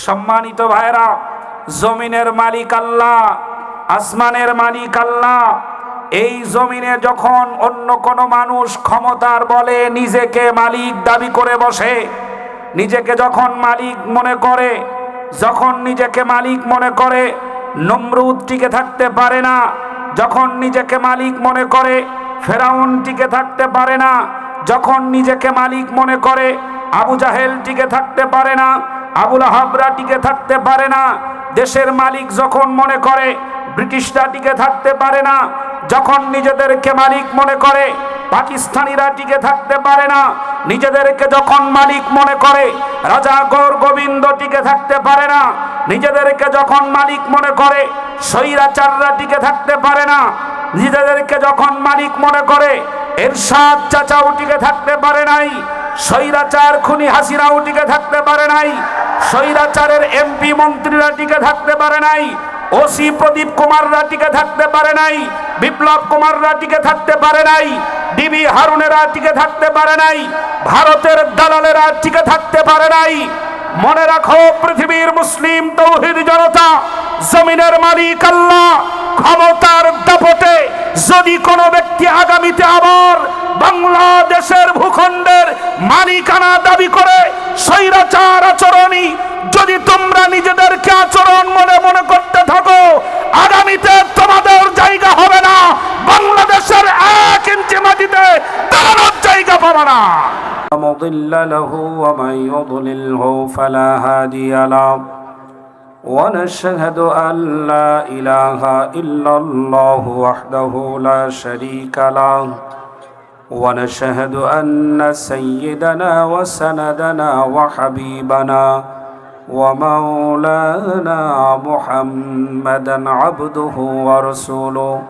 সম্মানিত ভাইরা জমিনের মালিক আল্লাহ, আসমানের মালিক আল্লাহ, এই জমিনে যখন অন্য কোনো মানুষ ক্ষমতার বলে নিজেকে মালিক দাবি করে বসে, নিজেকে যখন মালিক মনে করে, যখন নিজেকে মালিক মনে করে, নমরুদ টিকে থাকতে পারে না, যখন নিজেকে মালিক মনে করে, ফেরাউন টিকে থাকতে পারে না, যখন নিজেকে মালিক মনে করে, আবু জাহেল টিকে থাকতে পারে না আবুল হাবরা টিকে থাকতে পারে না। দেশের মালিক যখন মনে করে ব্রিটিশরা টিকে থাকতে পারে না। যখন নিজেদেরকে মালিক মনে করে পাকিস্তানিরা টিকে থাকতে পারে না। নিজেদেরকে যখন মালিক মনে করে, রাজা গৌর গোবিন্দ টিকে থাকতে পারে না। নিজেদেরকে যখন মালিক মনে করে স্বৈরাচাররা টিকে থাকতে পারে না। নিজেদেরকে যখন মালিক মনে করে, এরশাদ চাচাও টিকে থাকতে পারে নাই। স্বৈরাচার খুনি হাসিনাও টিকে থাকতে পারে নাই। স্বৈরাচারের এমপি মন্ত্রীরা টিকে থাকতে পারে নাই, ওসি প্রদীপ কুমাররা টিকে থাকতে পারে নাই, বিপ্লব কুমাররা টিকে থাকতে পারে নাই, ডিবি হারুনেরা টিকে থাকতে পারে নাই, ভারতের দালালেরা টিকে থাকতে পারে নাই। মনে রাখো, পৃথিবীর মুসলিম তৌহিদ জনতা, জমিনের মালিক আল্লাহ ক্ষমতার দাপটে যদি কোনো ব্যক্তি আগামীতে আবার বাংলাদেশের ভূখণ্ডের মালিকানা দাবি করে স্বৈরাচার আচরণী যদি তোমরা নিজেদেরকে আচরণ মনে মনে করতে থাকো আগামীতে তোমাদের জায়গা হবে না বাংলাদেশের এক ইঞ্চি মাটিতে দাঁড়ানোর জায়গা পাবে না مضل له ومن يضلله فلا هادي له ونشهد أن لا إله إلا الله وحده لا شريك له. ونشهد أن سيدنا وسندنا وحبيبنا ومولانا محمدا عبده ورسوله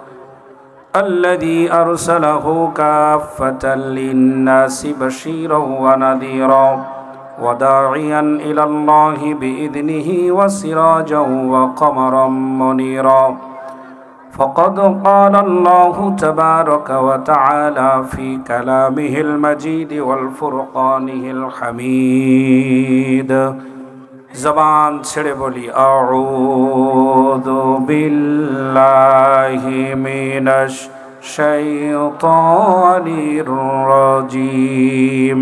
الذي أرسله كافة للناس بشيرا ونذيرا. وداعيا إلى الله بإذنه وسراجا وقمرا منيرا فقد قال الله تبارك وتعالى في كلامه المجيد والفرقانه الحميد জবান ছেড়ে বলি আউযু বিল্লাহি মিনাশ শাইতানির রাজিম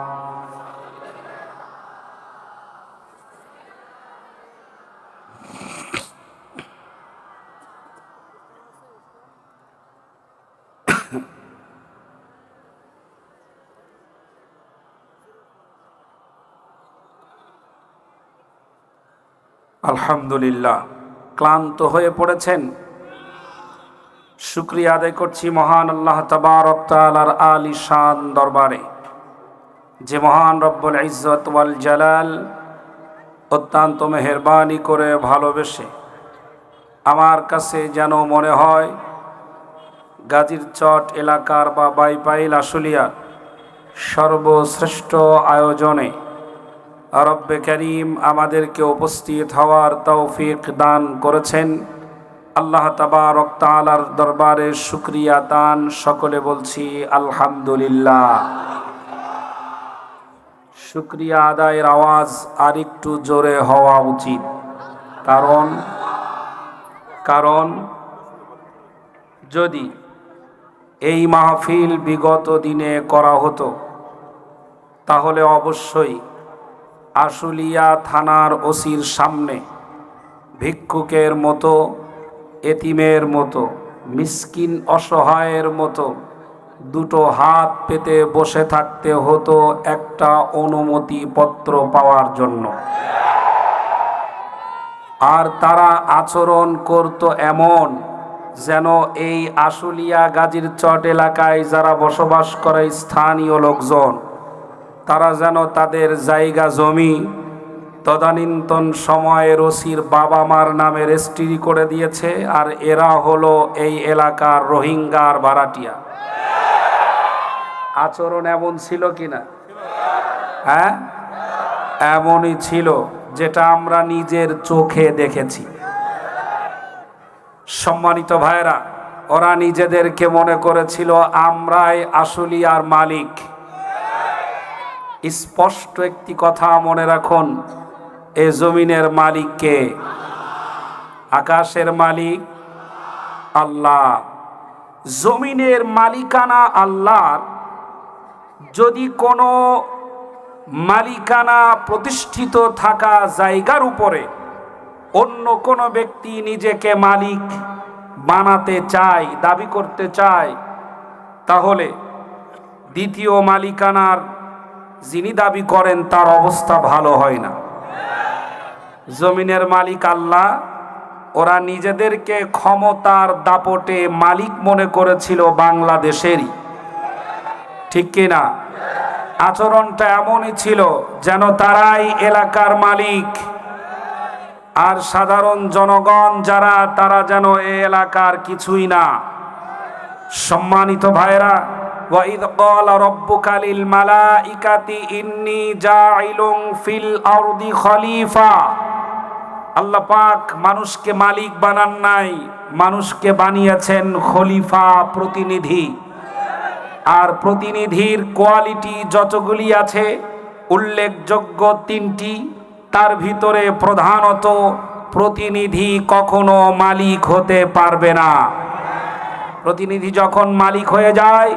আলহামদুলিল্লাহ। ক্লান্ত হয়ে পড়েছেন? শুক্রিয়া আদায় করছি মহান আল্লাহ তবারক তালার আলী শান দরবারে। যে মহান রব্বুল ইজ্জত ওয়াল জালাল অত্যন্ত মেহরবানি করে ভালোবেসে আমার কাছে যেন মনে হয়, গাজীর চট এলাকার বা বাইপাইল আশুলিয়ার সর্বশ্রেষ্ঠ আয়োজনে রব্বে করিম আমাদেরকে উপস্থিত হওয়ার তৌফিক দান করেছেন। আল্লাহ তালার দরবারে শুক্রিয়া দান। সকলে বলছি আলহামদুলিল্লাহ। শুক্রিয়া আদায়ের আওয়াজ আর একটু জোরে হওয়া উচিত। কারণ কারণ যদি এই মাহফিল বিগত দিনে করা হতো, তাহলে অবশ্যই আশুলিয়া থানার ওসির সামনে, ভিক্ষুকের মতো, এতিমের মতো, মিসকিন অসহায়ের মতো, দুটো হাত পেতে বসে থাকতে হতো একটা অনুমতি পত্র পাওয়ার জন্য। আর তারা আচরণ করত এমন যেন এই আশুলিয়া গাজীর চট এলাকায় যারা বসবাস করে স্থানীয় লোকজন তারা যেন তাদের জায়গা, জমি তদানীন্তন সময়ে রসির বাবা মার নামে রেজিস্ট্রি করে দিয়েছে আর এরা হলো এই এলাকার রোহিঙ্গার ভাড়াটিয়া। আচরণ এমন ছিল কিনা? হ্যাঁ? এমনই ছিল, যেটা আমরা নিজের চোখে দেখেছি। সম্মানিত ভাইরা ওরা নিজেদেরকে মনে করেছিল, আমরাই আসলিয়ার মালিক। স্পষ্ট একটি কথা মনে রাখুন, এ জমিনের মালিককে আকাশের মালিক আল্লাহ। জমিনের মালিকানা আল্লাহর। যদি কোনো মালিকানা প্রতিষ্ঠিত থাকা জায়গার উপরে অন্য কোনো ব্যক্তি নিজেকে মালিক বানাতে চায়, দাবি করতে চায়, তাহলে দ্বিতীয় মালিকানার যিনি দাবি করেন তার অবস্থা ভালো হয় না। জমিনের মালিক আল্লাহ, ওরা নিজেদেরকে ক্ষমতার দাপটে মালিক মনে করেছিল বাংলাদেশেরই। ঠিক কিনা আচরণটা এমনই ছিল যেন তারাই এলাকার মালিক। আর সাধারণ জনগণ যারা, তারা যেন এ এলাকার কিছুই না। সম্মানিত ভাইরা ওয়াইদ قال ربك للملائكة إني جاعل في الأرض খলিফা আল্লাহ পাক মানুষকে মালিক বানান নাই মানুষকে বানিয়েছেন খলিফা প্রতিনিধি আর প্রতিনিধির কোয়ালিটি যতগুলি আছে উল্লেখযোগ্য তিনটি তার ভিতরে প্রধানত প্রতিনিধি কখনো মালিক হতে পারবে না প্রতিনিধি যখন মালিক হয়ে যায়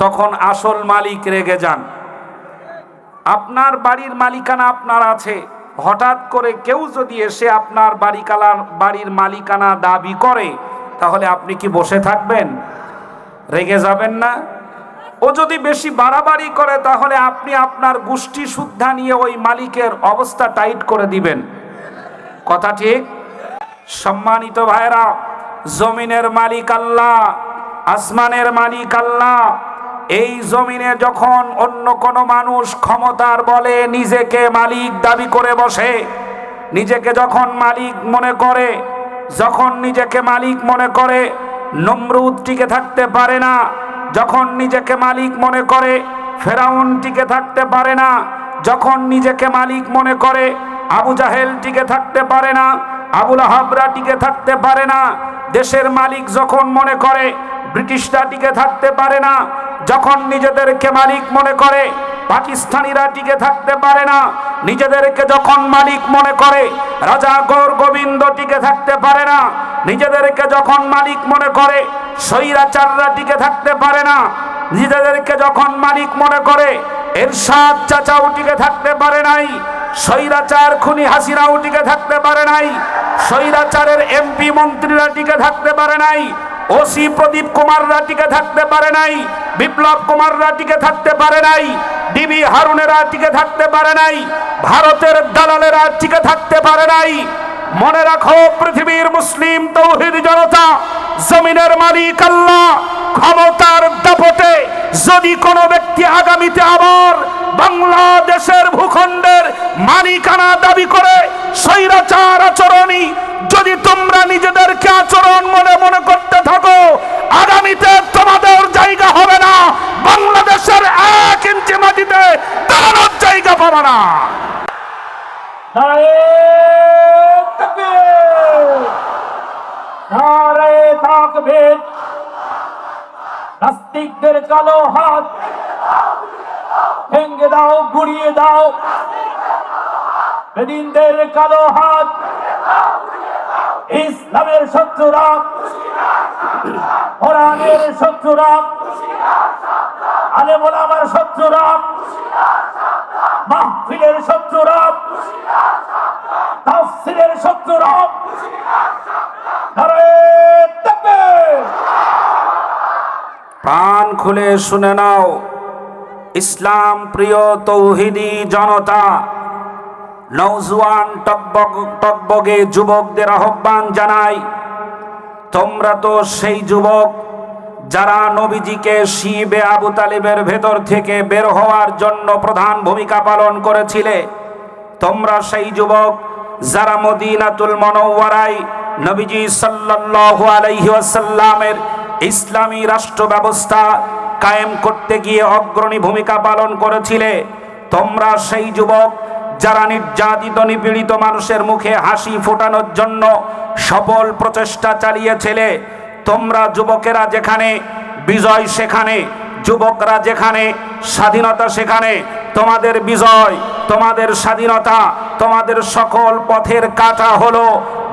তখন আসল মালিক রেগে যান। আপনার বাড়ির মালিকানা আপনার আছে। হঠাৎ করে কেউ যদি এসে আপনার বাড়িকালার, বাড়ির মালিকানা দাবি করে, তাহলে আপনি কি বসে থাকবেন? রেগে যাবেন না? ও যদি বেশি বাড়াবাড়ি করে, তাহলে আপনি আপনার গোষ্ঠী শুদ্ধা নিয়ে ওই মালিকের অবস্থা টাইট করে দিবেন। কথা ঠিক? সম্মানিত ভাইরা জমিনের মালিক আল্লাহ, আসমানের মালিক আল্লাহ এই জমিনে যখন অন্য কোনো মানুষ ক্ষমতার বলে নিজেকে মালিক দাবি করে বসে, নিজেকে যখন মালিক মনে করে, যখন নিজেকে মালিক মনে করে, নমরুদ টিকে থাকতে পারে না, যখন নিজেকে মালিক মনে করে, ফেরাউন টিকে থাকতে পারে না, যখন নিজেকে মালিক মনে করে, আবু জাহেল টিকে থাকতে পারে না আবুল হাবরা টিকে থাকতে পারে না, দেশের মালিক যখন মনে করে, ব্রিটিশরা টিকে থাকতে পারে না যখন নিজেদেরকে মালিক মনে করে, পাকিস্তানিরা টিকে থাকতে পারে না, নিজেদেরকে যখন মালিক মনে করে, রাজা গৌর গোবিন্দ টিকে থাকতে পারে না, নিজেদেরকে যখন মালিক মনে করে স্বৈরাচাররা টিকে থাকতে পারে না, নিজেদেরকে যখন মালিক মনে করে, এরশাদ চাচাও টিকে থাকতে পারে নাই স্বৈরাচার খুনি হাসিনাও টিকে থাকতে পারে নাই স্বৈরাচারের এমপি মন্ত্রীরা টিকে থাকতে পারে নাই ওসি প্রদীপ কুমাররা টিকে থাকতে পারে নাই, বিপ্লব কুমাররা টিকে থাকতে পারে নাই, ডিবি হারুনেরা টিকে থাকতে পারে নাই, ভারতের দালালেরা টিকে থাকতে পারে নাই। মনে রাখো, পৃথিবীর মুসলিম তৌহিদ জনতা, জমিনের মালিক আল্লাহ, ক্ষমতার দাপটে যদি কোনো ব্যক্তি আগামীতে আবার বাংলাদেশের ভূখণ্ডের মালিকানা দাবি করে, স্বৈরাচার আচরণী যদি তোমরা নিজেদেরকে আচরণ মনে মনে করতে থাকো আগামীতে তোমাদের জায়গা হবে না বাংলাদেশের এক ইঞ্চি মাটিতে দাঁড়ানোর জায়গা পাবে না নারে নাস্তিকদের কালো হাত ভেঙ্গে দাও, গুড়িয়ে দাও। বেদিনদের কালো হাত ইসলামের শত্রুরা, কোরআনের শত্রুরা আলেম ওলামার শত্রুরা মাহফিলের শত্রুরা তাফসিরের শত্রুরা প্রাণ খুলে শুনে নাও, ইসলাম প্রিয় তৌহিদি জনতা। নৌজুয়ান টকবগ টকবগে যুবকদের আহ্বান জানাই, তোমরা তো সেই যুবক যারা নবীজিকে শিবে আবু তালিবের ভেতর থেকে বের হওয়ার জন্য প্রধান ভূমিকা পালন করেছিলে, তোমরা সেই যুবক যারা মদিনাতুল মনোয়ারাই নবীজি সাল্লাল্লাহু আলাইহি ওয়াসাল্লামের ইসলামী রাষ্ট্র ব্যবস্থা কায়েম করতে গিয়ে অগ্রণী ভূমিকা পালন করেছিলে, তোমরা সেই যুবক যারা নির্যাতিত, নিপীড়িত মানুষের মুখে হাসি ফোটানোর জন্য সফল প্রচেষ্টা চালিয়েছিলে তোমরা যুবকেরা যেখানে, বিজয় সেখানে, যুবকরা যেখানে, স্বাধীনতা সেখানে, তোমাদের বিজয়, তোমাদের স্বাধীনতা, তোমাদের সকল পথের কাটা হলো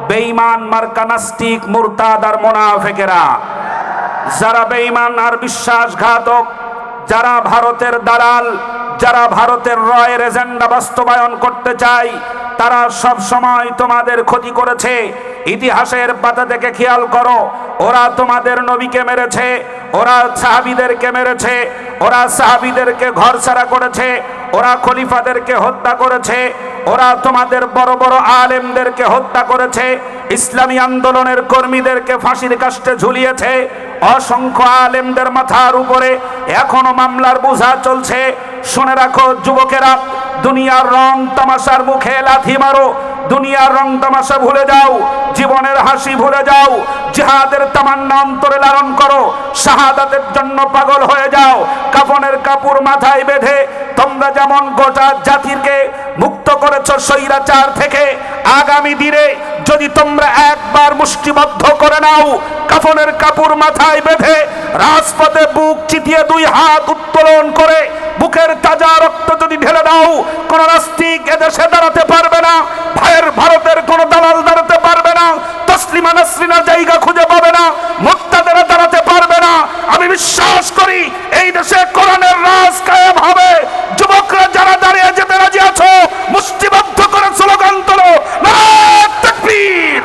বেঈমান মার্কানাস্টিক মুরতাদ আর মোনাফেকেরা। যারা বেঈমান আর বিশ্বাসঘাতক, যারা ভারতের দালাল যারা ভারতের রয়ের এজেন্ডা বাস্তবায়ন করতে চায়, তারা সব সময় তোমাদের ক্ষতি করেছে। ইতিহাসের পাতা থেকে খেয়াল করো, ওরা তোমাদের নবীকে মেরেছে, ওরা সাহাবিদেরকে মেরেছে, ওরা সাহাবিদেরকে ঘর ছাড়া করেছে ওরা খলিফাদেরকে হত্যা করেছে, ওরা তোমাদের বড় বড় আলেমদেরকে হত্যা করেছে, ইসলামী আন্দোলনের কর্মীদেরকে ফাঁসির কাষ্টে ঝুলিয়েছে, অসংখ্য আলেমদের মাথার উপরে এখনও মামলার বোঝা চলছে। শুনে রাখো, যুবকেরা, দুনিয়ার রং তামাশার মুখে লাথি মারো দুনিয়ার রং তামাশা ভুলে যাও, জীবনের হাসি ভুলে যাও, জিহাদের তামান্না অন্তরে লালন করো, শাহাদাতের জন্য পাগল হয়ে যাও, কাফনের কাপড় মাথায় বেঁধে তোমরা যেমন গোটা জাতিকে মুক্ত করেছ স্বৈরাচার থেকে, আগামী দিনে যদি তোমরা একবার মুষ্টিবদ্ধ করে নাও, কাফনের কাপড় মাথায় বেঁধে রাজপথে বুক চিতিয়ে দুই হাত উত্তোলন করে বুকের তাজা রক্ত যদি ঢেলে দাও, কোন নাস্তিক এদেশে দাঁড়াতে পারবে না। ভাইয়ের ভারতের কোন দালাল দাঁড়াতে পারবে না তসলিমা নাসরিনা জায়গা খুঁজে পাবে না মোত্তাদেরা দাঁড়াতে পারবে না আমি বিশ্বাস করি এই দেশে কোরআনের রাজ কায়েম হবে যুবকরা যারা দাঁড়িয়ে যেতে রাজি আছো মুষ্টিবদ্ধ করে স্লোগান তোলো নারায়ে তাকবীর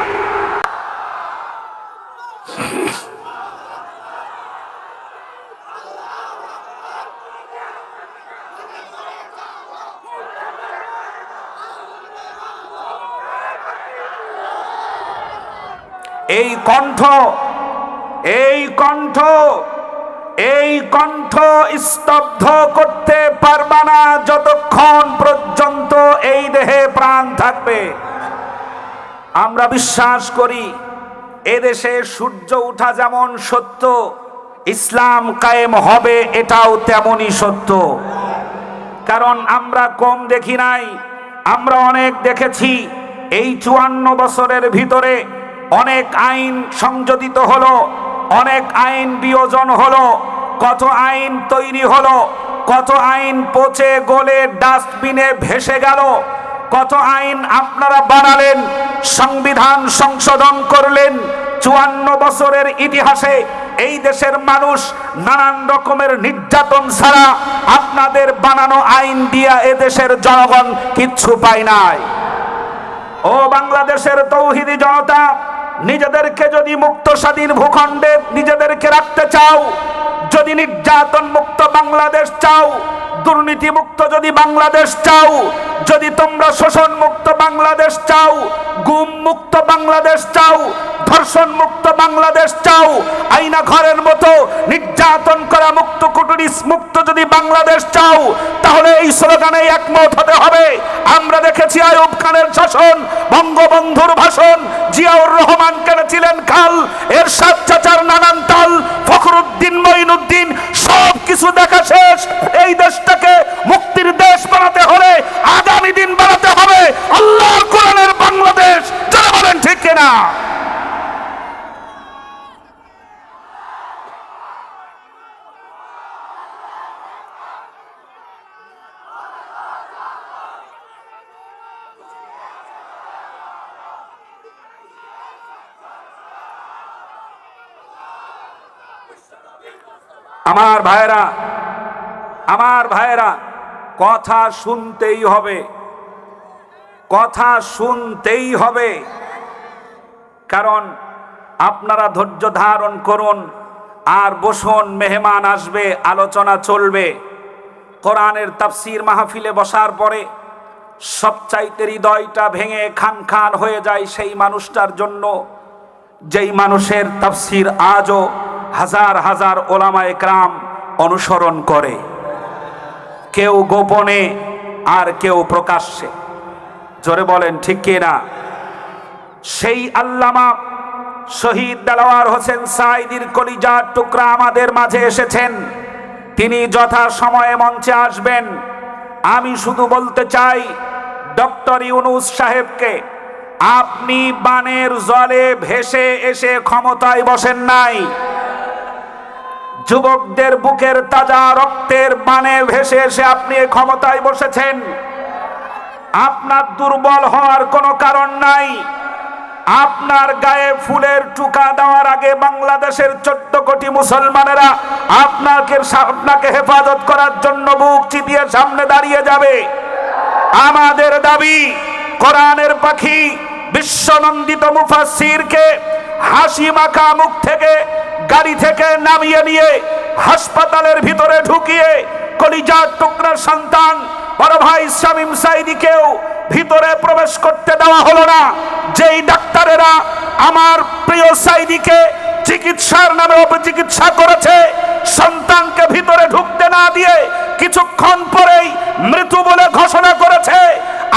এই কণ্ঠ এই কণ্ঠ এই কণ্ঠ স্তব্ধ করতে পারবা না যতক্ষণ পর্যন্ত এই দেহে প্রাণ থাকবে আমরা বিশ্বাস করি, এদেশে সূর্য ওঠা যেমন সত্য, ইসলাম কায়েম হবে এটাও তেমনই সত্য। কারণ আমরা কম দেখি নাই, আমরা অনেক দেখেছি, এই চুয়ান্ন বছরের ভিতরে অনেক আইন সংযোজিত হলো, অনেক আইন বিয়োজন হলো, কত আইন তৈরি হলো, কত আইন পচে গলে ডাস্টবিনে ভেসে গেল কত আইন আপনারা বানালেন, সংবিধান সংশোধন করলেন, চুয়ান্ন বছরের ইতিহাসে এই দেশের মানুষ নানান রকমের নির্যাতন ছাড়া আপনাদের বানানো আইন দিয়া এদেশের জনগণ কিচ্ছু পায় নাই। ও বাংলাদেশের তৌহিদি জনতা, নিজেদেরকে যদি মুক্ত স্বাধীন ভূখণ্ডে নিজেদেরকে রাখতে চাও, যদি নির্যাতন মুক্ত বাংলাদেশ চাও দুর্নীতি মুক্ত যদি বাংলাদেশ চাও, যদি তোমরা শোষণ মুক্ত বাংলাদেশ চাও, গুম মুক্ত বাংলাদেশ চাও, ধর্ষণ মুক্ত বাংলাদেশ চাও, আইনা ঘরের মতো নির্যাতন করা মুক্ত কুটুরিস মুক্ত যদি বাংলাদেশ চাও, তাহলে এই স্লোগানে একমত হতে হবে। আমরা দেখেছি আয়ুব খানের শাসন, বঙ্গবন্ধুর ভাষণ, জিয়াউর রহমান কেনেছিলেন খাল এর সাত চাচার নানান তাল, ফখরুদ্দিন মঈনুদ্দিন, সব কিছু দেখা শেষ। এই দেশটাকে মুক্তির দেশ বানাতে হলে আগামী দিন বানাতে হবে। আল্লাহর কোরআনের বাংলাদেশ। যারা বলেন ঠিক কিনা? আমার ভাইয়েরা আমার ভাইয়েরা, কথা শুনতেই হবে। কথা শুনতেই হবে। কারণ আপনারা ধৈর্য ধারণ করুন আর বসুন, মেহমান আসবে, আলোচনা চলবে। কোরআনের তাফসির মাহফিলে বসার পরে সবচাইতে হৃদয়টা ভেঙে খান খান হয়ে যায় সেই মানুষটার জন্য। যেই মানুষের তাফসির আজও হাজার হাজার ওলামা একরাম অনুসরণ করে। কেউ গোপনে আর কেউ প্রকাশ্যে। জোরে বলেন, ঠিক কিনা সেই আল্লামা শহীদ দেলাওয়ার হোসেন সাইদির কলিজার টুকরা আমাদের মাঝে এসেছেন। তিনি যথা সময়ে মঞ্চে আসবেন। আমি শুধু বলতে চাই, ডক্টর ইউনুস সাহেবকে, আপনি বানের জলে ভেসে এসে ক্ষমতায় বসেন নাই। যুবকদের বুকের তাজা রক্তের বানে ভেসে এসে আপনি ক্ষমতায় বসেছেন। আপনার দুর্বল হওয়ার কোনো কারণ নাই। আপনার গায়ে ফুলের টুকা দেওয়ার আগে বাংলাদেশের চোদ্দ কোটি মুসলমানেরা আপনাকে আপনাকে হেফাজত করার জন্য বুক চিতিয়ে সামনে দাঁড়িয়ে যাবে। আমাদের দাবি, কোরআনের পাখি বিশ্বনন্দিত মুফাসসিরকে হাসি মাখা মুখ থেকে গাড়ি থেকে নামিয়ে নিয়ে হাসপাতালের ভিতরে ঢুকিয়ে কলিজার টুকরার সন্তান, বড় ভাই শামীম সাইদিকেও ভিতরে প্রবেশ করতে দেওয়া হলো না। যেই ডাক্তারেরা আমার প্রিয় সাইদিকে চিকিৎসার নামে অপচিকিৎসা করেছে, সন্তানকে ভিতরে ঢুকতে না দিয়ে কিছুক্ষণ পরেই মৃত্যু বলে ঘোষণা করেছে।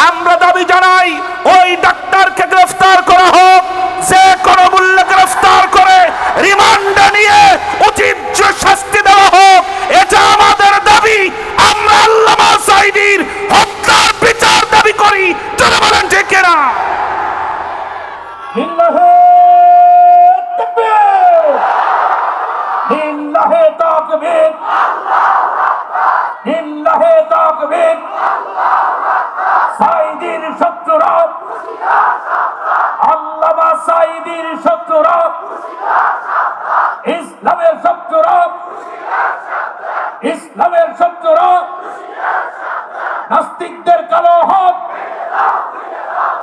আমরা দাবি জানাই, ওই ডাক্তারকে গ্রেফতার করা হোক যে কোনো মূল্যে গ্রেফতার করে রিমান্ডে নিয়ে উচিত যে শাস্তি দেওয়া হোক এটা আমাদের দাবি আমরা আল্লামা সাইদির হত্যার বিচার দাবি করি যারা বলেন ঠিক কিনা লিল্লাহে তাকবীর লিল্লাহে তাকবীর লিল্লাহে তাকবীর সাইদির শত্রুরা আল্লামা সাইদির শত্রুরা ইসলামের শত্রুরা ইসলামের শত্রুরা নাস্তিকদের কালো হাত।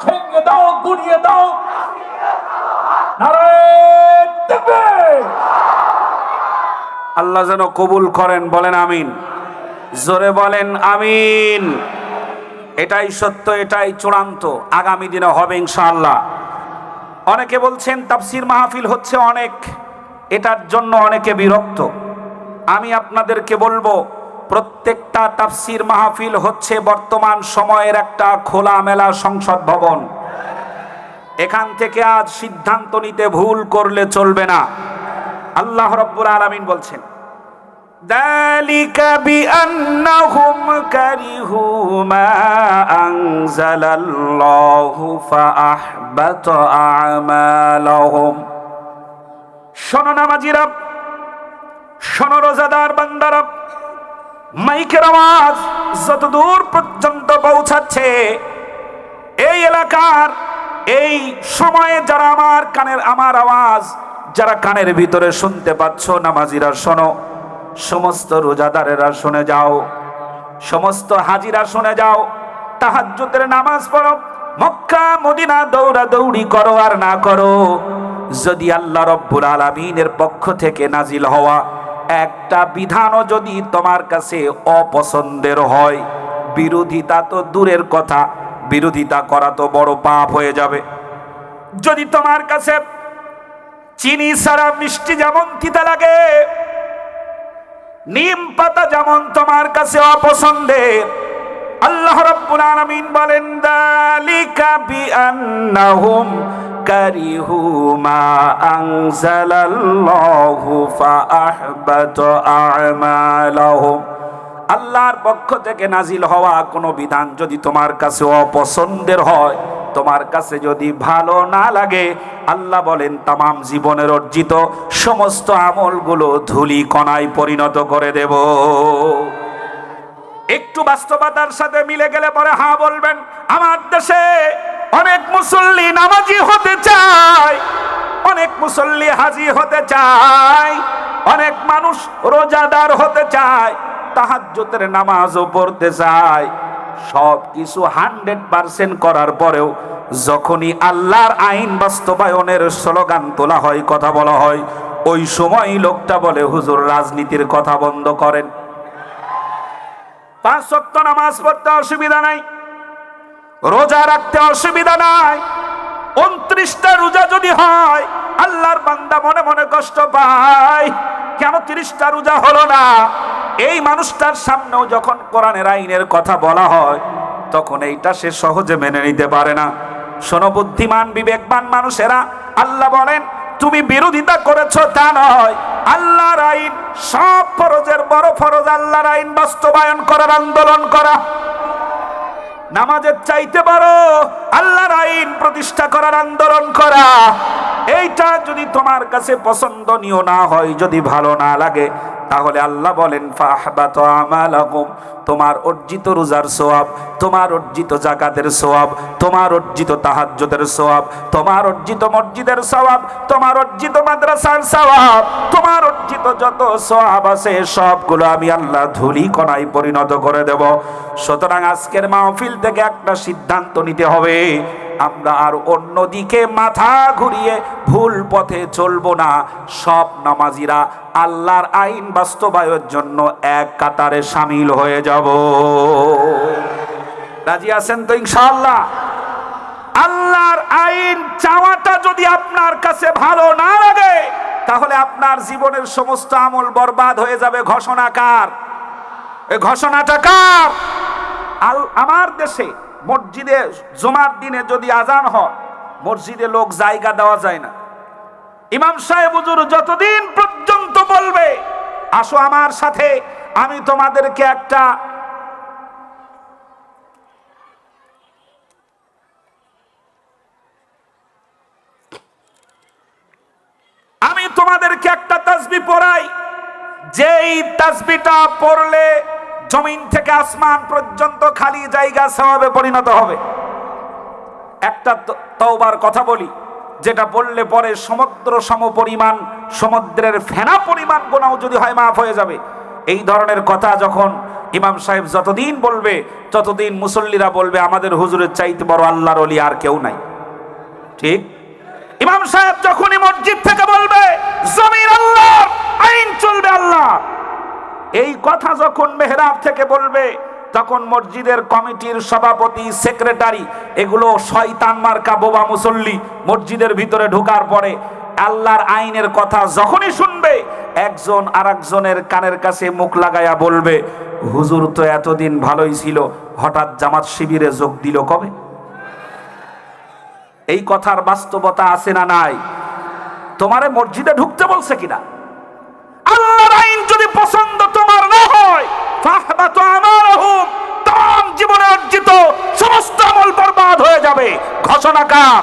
ভেঙে দাও গুড়িয়ে দাও। আল্লাহ যেন কবুল করেন, বলেন আমিন। জোরে বলেন আমিন। এটাই সত্য, এটাই চূড়ান্ত। আগামী দিনে হবে ইনশাআল্লাহ। অনেকে বলছেন তাফসির মাহফিল হচ্ছে অনেক। এটার জন্য অনেকে বিরক্ত আমি আপনাদেরকে বলবো প্রত্যেকটা তাফসির মাহফিল হচ্ছে বর্তমান সময়ের একটা খোলামেলা সংসদ ভবন এখান থেকে আজ সিদ্ধান্ত নিতে ভুল করলে চলবে না আল্লাহ রব্বুল আলামিন বলছেন ذلك بأنهم كرهوا ما أنزل الله فأحبط أعمالهم শোনো নামাজিরা, শোনো রোজাদার বান্দারা, মাইকের আওয়াজ যতদূর পর্যন্ত পৌঁছাচ্ছে, এই এলাকার এই সময়ে যারা আমার কানের, আমার আওয়াজ যারা কানের ভিতরে শুনতে পাচ্ছ, নামাজিরা শোনো, সমস্ত রোজাদারেরা শুনে যাও, সমস্ত হাজিরা শুনে যাও, তাহাজ্জুদের নামাজ পড়ো, মক্কা, মদিনা দৌড়া দৌড়ি করো আর না করো। যদি আল্লাহ রব্বুল আলামিনের পক্ষ থেকে নাজিল হওয়া একটা বিধানও যদি তোমার কাছে অপছন্দের হয়, বিরোধিতা তো দূরের কথা, বিরোধিতা করা তো বড় পাপ হয়ে যাবে। যদি তোমার কাছে চিনি ছাড়া মিষ্টি যেমন তিতা লাগে, নিম পাতা যেমন তোমার কাছে অপছন্দের আল্লাহ রাব্বুল আলামিন বলেন, দালিকা বিআন্নাহুম কারিহু মা আনজালাল্লাহু ফাআহবাতা আ'মালাহুম। আল্লাহর পক্ষ থেকে নাজিল হওয়া কোনো বিধান যদি তোমার কাছে অপছন্দের হয়, তোমার কাছে যদি ভালো না লাগে, আল্লাহ বলেন, তামাম জীবনের অর্জিত সমস্ত আমলগুলো ধুলি কণায় পরিণত করে দেব। একটু বাস্তবতার সাথে মিলে গেলে পরে হ্যাঁ বলবেন, আমার দেশে অনেক মুসল্লি নামাজি হতে চায়, অনেক মুসল্লি হাজি হতে চায়, অনেক মানুষ রোজাদার হতে চায়, তাহাজ্জুদের নামাজও পড়তে চায়। সব কিছু হান্ড্রেড পার্সেন্ট করার পরেও যখনই আল্লাহর আইন বাস্তবায়নের স্লোগান তোলা হয়, কথা বলা হয়, ওই সময় লোকটা বলে, হুজুর, রাজনীতির কথা বন্ধ করেন। পাঁচ সপ্তাহ নামাজ পড়তে অসুবিধা নাই, রোজা রাখতে অসুবিধা নাই, উনত্রিশটা রোজা যদি হয়, আল্লাহর বান্দা মনে মনে কষ্ট পায়, কেন তিরিশটা রোজা হলো না? এই মানুষটার সামনেও যখন কোরআনের আইনের কথা বলা হয়, তখন এইটা সে সহজে মেনে নিতে পারে না। শোনো বুদ্ধিমান, বিবেকবান মানুষেরা, আল্লাহ বলেন, তুমি বিরোধিতা করেছ তা নয় আল্লাহর আইন, সব ফরজের বড় ফরজ আল্লাহর আইন বাস্তবায়ন করার আন্দোলন করা। নামাজের চাইতে পারো আল্লাহর আইন প্রতিষ্ঠা করার আন্দোলন করা। এইটা যদি তোমার কাছে পছন্দনীয় না হয়, যদি ভালো না লাগে তাহলে আল্লাহ বলেন তোমার অর্জিত রোজার সোয়াব, তোমার অর্জিত জাকাতের সোয়াব, তোমার অর্জিত তাহাজ্জুদের সোয়াব, তোমার অর্জিত মসজিদের সোয়াব, তোমার অর্জিত মাদ্রাসার সোয়াব, তোমার অর্জিত যত সোয়াব আছে সবগুলো আমি আল্লাহ ধুলি কণায় পরিণত করে দেব। সুতরাং আজকের মাহফিল থেকে একটা সিদ্ধান্ত নিতে হবে। আমরা আর অন্যদিকে মাথা ঘুরিয়ে ভুল পথে চলবো না। সব নামাজিরা আল্লাহর আইন বাস্তবায়নের জন্য এক কাতারে সামিল হয়ে যাব। রাজি আছেন তো ইনশাআল্লাহ? আল্লাহর আইন চাওয়াটা যদি আপনার কাছে ভালো না লাগে, তাহলে আপনার জীবনের সমস্ত আমল বরবাদ হয়ে যাবে। ঘোষণাকার ঘোষণাটা কার? আমার দেশে মসজিদে জুমার দিনে যদি আজান হয়, মসজিদে লোক জায়গা দেওয়া যায় না। ইমাম সাহেব হুজুর, যতদিন পর্যন্ত বলবে, আসো আমার সাথে, আমি তোমাদেরকে একটা আমি তোমাদেরকে একটা তাসবি পড়াই। যেই তাসবিটা পড়লে জমিন থেকে আসমান পর্যন্ত খালি জায়গা সওয়াবে পরিণত হবে। একটা তওবার কথা বলি, যেটা বললে পরে সমুদ্র সম পরিমাণ, সমুদ্রের ফেনা পরিমাণ গোনাও যদি হয় মাফ হয়ে যাবে। এই ধরনের কথা যখন ইমাম সাহেব যতদিন বলবে, ততদিন মুসল্লিরা বলবে, আমাদের হুজুরের চাইতে বড় আল্লাহর অলি আর কেউ নাই। ঠিক? ইমাম সাহেব যখনই মসজিদ থেকে বলবে জমির আল্লাহ, আইন চলবে আল্লাহ এই কথা যখন মেহরাব থেকে বলবে, তখন মসজিদের কমিটির সভাপতি, সেক্রেটারি, এগুলো শয়তান মার্কা বোবা মুসল্লি মসজিদের ভিতরে ঢোকার পরে আল্লাহর আইনের কথা যখনই শুনবে, একজন আরেকজনের কানের কাছে মুখ লাগায়া বলবে, হুজুর তো এতদিন ভালোই ছিল, হঠাৎ জামাত শিবিরে যোগ দিল কবে? এই কথার বাস্তবতা আছে না নাই? তোমারে মসজিদে ঢুকতে বলছে কিনা? আল্লাহর আইন যদি পছন্দ তোমার না হয় ফাহবাতু আমালুহুম তাম জীবনে অর্জিত সমস্ত আমল বরবাদ হয়ে যাবে। ঘোষণাকার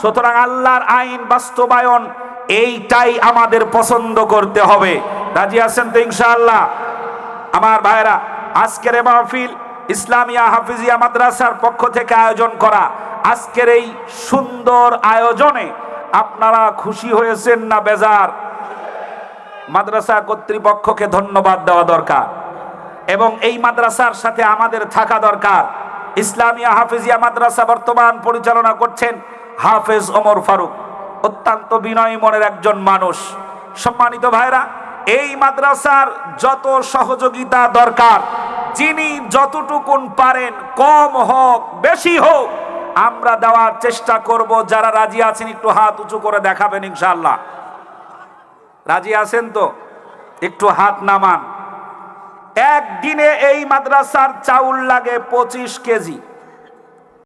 সুতরাং আল্লাহর আইন বাস্তবায়ন, এইটাই আমাদের পছন্দ করতে হবে। রাজি আছেন তো ইনশাআল্লাহ? আমার ভাইরা আজকের এ মাহফিল ইসলামিয়া হাফিজিয়া মাদ্রাসার পক্ষ থেকে আয়োজন করা। আজকের এই সুন্দর আয়োজনে আপনারা খুশি হয়েছেন না বেজার? মাদ্রাসা কর্তৃপক্ষকে ধন্যবাদ দেওয়া দরকার এবং এই মাদ্রাসার সাথে আমাদের থাকা দরকার। ইসলামিয়া হাফিজিয়া মাদ্রাসা বর্তমান পরিচালনা করছেন হাফেজ ওমর ফারুক, অত্যন্ত বিনয়ী মনের একজন মানুষ। সম্মানিত ভাইরা এই মাদ্রাসার যত সহযোগিতা দরকার, যিনি যতটুকুন পারেন, কম হোক, বেশি হোক, আমরা দেওয়ার চেষ্টা করব। যারা রাজি আছেন, একটু হাত উঁচু করে দেখাবেন ইনশাআল্লাহ। রাজি আছেন তো? একটু হাত নামান। একদিনে এই মাদ্রাসার চাউল লাগে পঁচিশ কেজি।